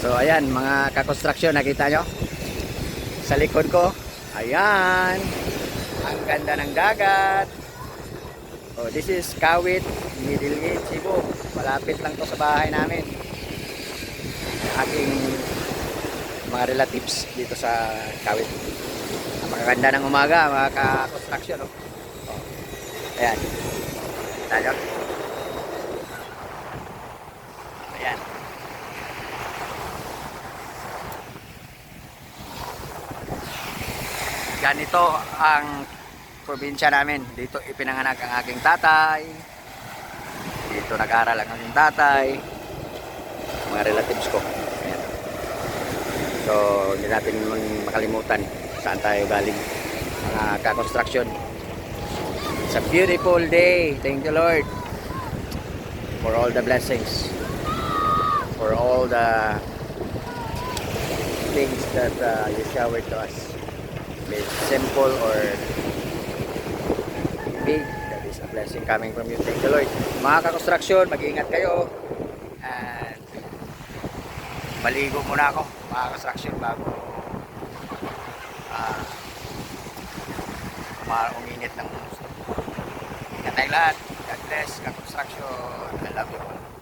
So ayan, mga kakonstruksyon, nakita nyo? Sa likod ko, ayan, ang ganda ng dagat. Oh, this is Kawit, Middle Gate, Cebu. Malapit lang to sa bahay namin. Aking mga relatives dito sa Kawit. Ang magaganda ng umaga, mga ka-construction. Oh. Oh. Ayan. Tayo. Ayan. Ganito ang probinsya namin. Dito ipinanganak ang aking tatay. Dito nag-aral ang aking tatay. Mga relatives ko. Ayan. So, hindi natin makalimutan saan tayo galing. Mga ka-construction. It's a beautiful day. Thank you, Lord. For all the blessings. For all the things that uh, you showered to us. Be simple or big, that is a blessing coming from you. Thank you, Lord. Mga ka-construction, mag-iingat kayo. And maligo muna ako, mga ka-construction, bago ah uminit ng gusto. Ingat tayong lahat. God bless, ka-construction. I love you.